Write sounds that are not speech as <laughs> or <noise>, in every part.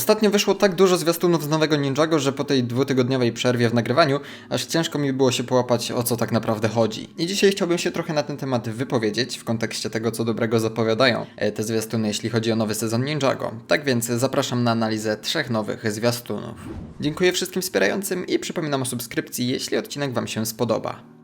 Ostatnio wyszło tak dużo zwiastunów z nowego Ninjago, że po tej dwutygodniowej przerwie w nagrywaniu aż ciężko mi było się połapać o co tak naprawdę chodzi. I dzisiaj chciałbym się trochę na ten temat wypowiedzieć w kontekście tego, co dobrego zapowiadają e, te zwiastuny, jeśli chodzi o nowy sezon Ninjago. Tak więc zapraszam na analizę trzech nowych zwiastunów. Dziękuję wszystkim wspierającym i przypominam o subskrypcji, jeśli odcinek Wam się spodoba.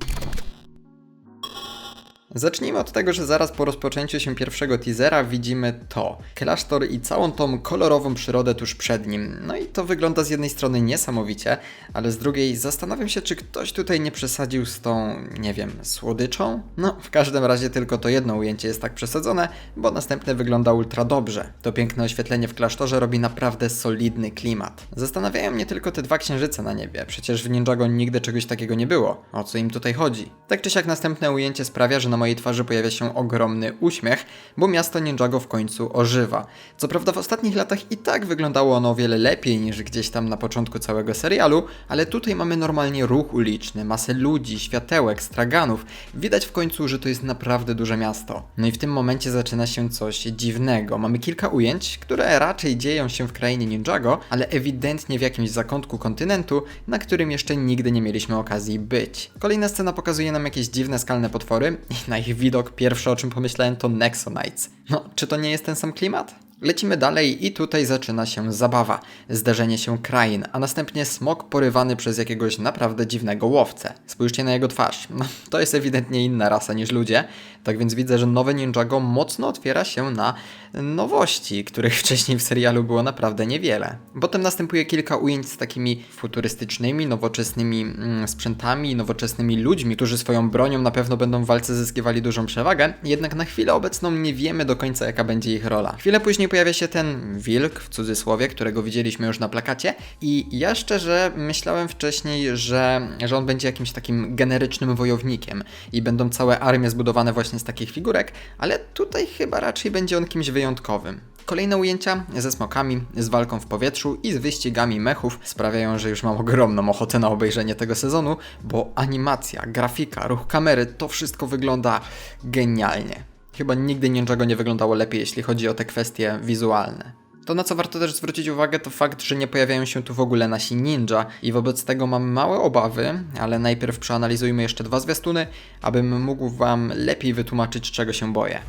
Zacznijmy od tego, że zaraz po rozpoczęciu się pierwszego teasera widzimy to. Klasztor i całą tą kolorową przyrodę tuż przed nim. No i to wygląda z jednej strony niesamowicie, ale z drugiej zastanawiam się, czy ktoś tutaj nie przesadził z tą, nie wiem, słodyczą? No, w każdym razie tylko to jedno ujęcie jest tak przesadzone, bo następne wygląda ultra dobrze. To piękne oświetlenie w klasztorze robi naprawdę solidny klimat. Zastanawiają mnie tylko te dwa księżyce na niebie, przecież w Ninjago nigdy czegoś takiego nie było. O co im tutaj chodzi? Tak czy siak następne ujęcie sprawia, że na mojej twarzy pojawia się ogromny uśmiech, bo miasto Ninjago w końcu ożywa. Co prawda w ostatnich latach i tak wyglądało ono o wiele lepiej niż gdzieś tam na początku całego serialu, ale tutaj mamy normalnie ruch uliczny, masę ludzi, światełek, straganów. Widać w końcu, że to jest naprawdę duże miasto. No i w tym momencie zaczyna się coś dziwnego. Mamy kilka ujęć, które raczej dzieją się w krainie Ninjago, ale ewidentnie w jakimś zakątku kontynentu, na którym jeszcze nigdy nie mieliśmy okazji być. Kolejna scena pokazuje nam jakieś dziwne skalne potwory i na ich widok pierwsze o czym pomyślałem to Nexonites. No, czy to nie jest ten sam klimat? Lecimy dalej i tutaj zaczyna się zabawa. Zderzenie się krain, a następnie smok porywany przez jakiegoś naprawdę dziwnego łowcę. Spójrzcie na jego twarz. No, to jest ewidentnie inna rasa niż ludzie, tak więc widzę, że nowe Ninjago mocno otwiera się na nowości, których <laughs> wcześniej w serialu było naprawdę niewiele. Potem następuje kilka ujęć z takimi futurystycznymi, nowoczesnymi mm, sprzętami, nowoczesnymi ludźmi, którzy swoją bronią na pewno będą w walce zyskiwali dużą przewagę, jednak na chwilę obecną nie wiemy do końca jaka będzie ich rola. Chwilę później pojawia się ten wilk, w cudzysłowie, którego widzieliśmy już na plakacie i ja szczerze myślałem wcześniej, że, że on będzie jakimś takim generycznym wojownikiem i będą całe armie zbudowane właśnie z takich figurek, ale tutaj chyba raczej będzie on kimś wyjątkowym. Kolejne ujęcia ze smokami, z walką w powietrzu i z wyścigami mechów sprawiają, że już mam ogromną ochotę na obejrzenie tego sezonu, bo animacja, grafika, ruch kamery, to wszystko wygląda genialnie. Chyba nigdy Ninjago nie wyglądało lepiej, jeśli chodzi o te kwestie wizualne. To na co warto też zwrócić uwagę to fakt, że nie pojawiają się tu w ogóle nasi ninja i wobec tego mam małe obawy, ale najpierw przeanalizujmy jeszcze dwa zwiastuny, abym mógł wam lepiej wytłumaczyć czego się boję.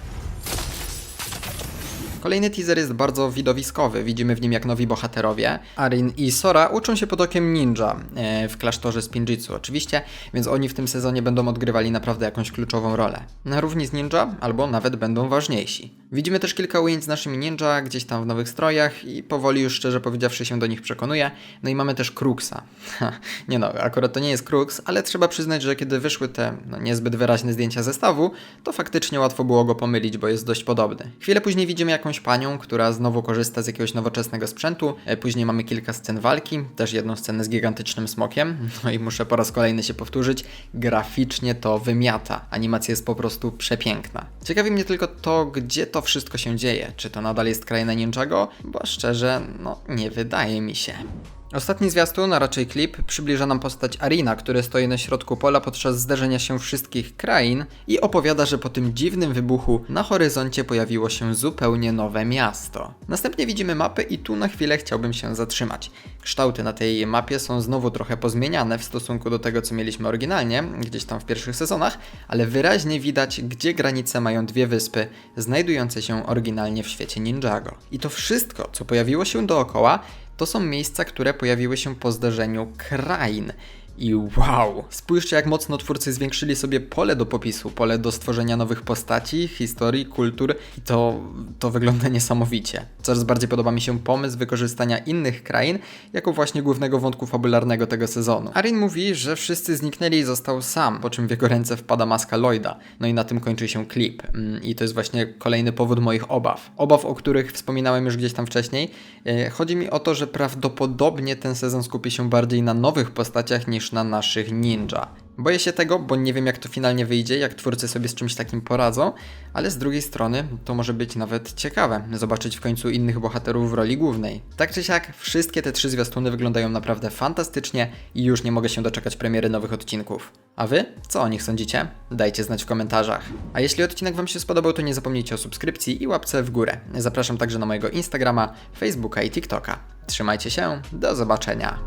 Kolejny teaser jest bardzo widowiskowy. Widzimy w nim jak nowi bohaterowie, Arin i Sora, uczą się pod okiem ninja e, w klasztorze Spinjitzu oczywiście, więc oni w tym sezonie będą odgrywali naprawdę jakąś kluczową rolę. Na równi z ninja, albo nawet będą ważniejsi. Widzimy też kilka ujęć z naszymi ninja, gdzieś tam w nowych strojach i powoli już szczerze powiedziawszy się do nich przekonuje. No i mamy też Kruxa. <laughs> nie no, akurat to nie jest Krux, ale trzeba przyznać, że kiedy wyszły te no, niezbyt wyraźne zdjęcia zestawu, to faktycznie łatwo było go pomylić, bo jest dość podobny. Chwilę później widzimy jakąś panią, która znowu korzysta z jakiegoś nowoczesnego sprzętu. E, Później mamy kilka scen walki, też jedną scenę z gigantycznym smokiem. <laughs> No i muszę po raz kolejny się powtórzyć, graficznie to wymiata. Animacja jest po prostu przepiękna. Ciekawi mnie tylko to, gdzie to wszystko się dzieje. Czy to nadal jest kraina Ninjago? Bo szczerze, no nie wydaje mi się. Ostatni zwiastun, a raczej klip, przybliża nam postać Arina, który stoi na środku pola podczas zderzenia się wszystkich krain i opowiada, że po tym dziwnym wybuchu na horyzoncie pojawiło się zupełnie nowe miasto. Następnie widzimy mapę i tu na chwilę chciałbym się zatrzymać. Kształty na tej mapie są znowu trochę pozmieniane w stosunku do tego, co mieliśmy oryginalnie, gdzieś tam w pierwszych sezonach, ale wyraźnie widać, gdzie granice mają dwie wyspy, znajdujące się oryginalnie w świecie Ninjago. I to wszystko, co pojawiło się dookoła, to są miejsca, które pojawiły się po zdarzeniu krain. I wow! Spójrzcie, jak mocno twórcy zwiększyli sobie pole do popisu, pole do stworzenia nowych postaci, historii, kultur i to, to wygląda niesamowicie. Coraz bardziej podoba mi się pomysł wykorzystania innych krain jako właśnie głównego wątku fabularnego tego sezonu. Arin mówi, że wszyscy zniknęli i został sam, po czym w jego ręce wpada maska Lloyda. No i na tym kończy się klip. Mm, I to jest właśnie kolejny powód moich obaw. Obaw, o których wspominałem już gdzieś tam wcześniej. E, Chodzi mi o to, że prawdopodobnie ten sezon skupi się bardziej na nowych postaciach na naszych ninja. Boję się tego, bo nie wiem jak to finalnie wyjdzie, jak twórcy sobie z czymś takim poradzą, ale z drugiej strony to może być nawet ciekawe, zobaczyć w końcu innych bohaterów w roli głównej. Tak czy siak, wszystkie te trzy zwiastuny wyglądają naprawdę fantastycznie i już nie mogę się doczekać premiery nowych odcinków. A wy? Co o nich sądzicie? Dajcie znać w komentarzach. A jeśli odcinek wam się spodobał, to nie zapomnijcie o subskrypcji i łapce w górę. Zapraszam także na mojego Instagrama, Facebooka i TikToka. Trzymajcie się, do zobaczenia.